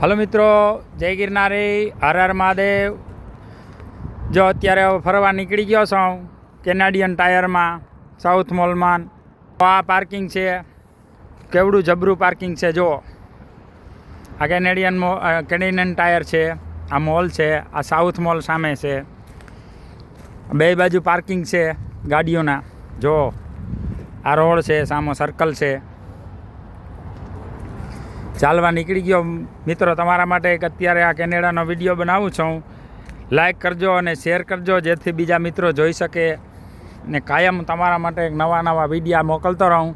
Hello મિત્રો, જય ગિરનારી, હર હર મહાદેવ. જો અત્યારે ફરવા નીકળી ગયો છું કેનેડિયન ટાયરમાં, સાઉથ મોલમાં. આ પાર્કિંગ છે, કેવડું જબરું પાર્કિંગ છે જો આ કેનેડિયન મો કેનેડિયન ટાયર છે, આ મોલ છે, આ સાઉથ મોલ સામે છે. બે બાજુ પાર્કિંગ છે ગાડીઓના જો આ રોડ છે, સામો સર્કલ છે. ચાલવા નીકળી ગયો. મિત્રો, તમારા માટે એક અત્યારે આ કેનેડાનો વીડિયો બનાવું છું. લાઈક કરજો અને શેર કરજો, જેથી બીજા મિત્રો જોઈ શકે ને કાયમ તમારા માટે એક નવા નવા વિડીયા મોકલતો રહું.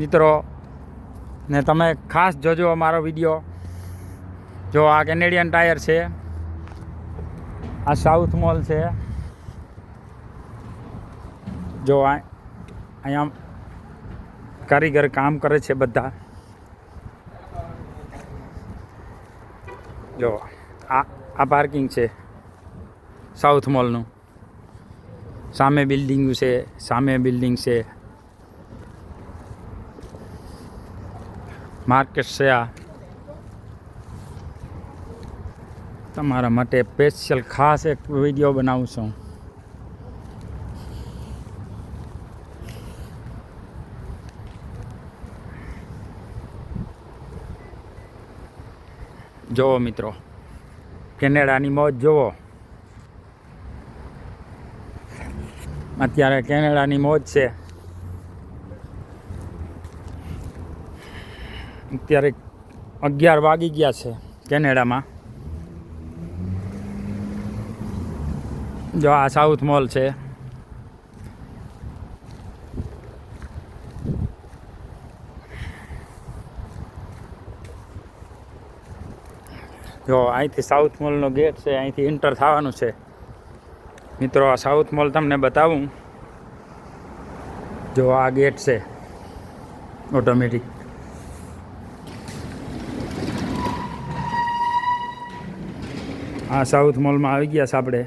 મિત્રો, ને તમે ખાસ જોજો અમારો વીડિયો. જો, આ કેનેડિયન ટાયર છે. આ સાઉથ મોલ છે. જો અહીંયા કારીગર કામ કરે છે બધા. જો, આ આ પાર્કિંગ છે. સાઉથ મોલનું સામે બિલ્ડિંગ છે, સામે બિલ્ડિંગ છે. માર્કેટ છે આ. તમારા માટે સ્પેશિયલ ખાસ એક વીડિયો બનાવું છું. જુઓ મિત્રો, કેનેડાની મોજ જુઓ. અત્યારે કેનેડાની મોજ છે. અત્યારે અગિયાર વાગી ગયા છે કેનેડામાં. જો આ સાઉથ મોલ છે. જો, અહીંથી સાઉથ મોલનો ગેટ છે, અહીંથી એન્ટર થવાનું છે. મિત્રો, આ સાઉથ મોલ તમને બતાવું. જો, આ ગેટ છે. ઓટોમેટિક આ સાઉથ મોલમાં આવી ગયા છે આપણે.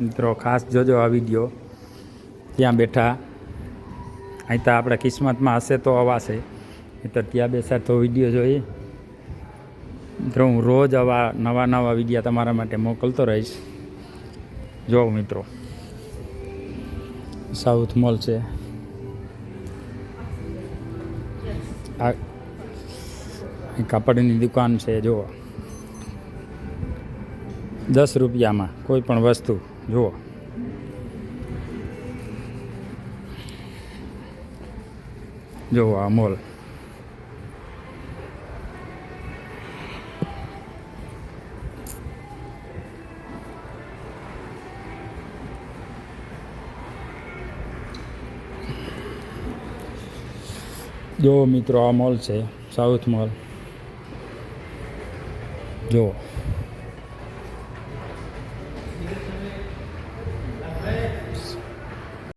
મિત્રો, ખાસ જોજો આ વીડિયો ત્યાં બેઠા. અહીં તો આપણા કિસ્મતમાં હશે તો અવાશે તો ત્યાં બેસાડતો વીડિયો જોઈએ. મિત્રો, હું રોજ આવા નવા નવા વિડીયા તમારા માટે મોકલતો રહીશ. જો મિત્રો, સાઉથ મોલ છે. આ કાપડની દુકાન છે, જુઓ. દસ રૂપિયામાં કોઈ પણ વસ્તુ, જુઓ. જુઓ આ મોલ. જો મિત્રો આ મોલ છે સાઉથ મોલ જો.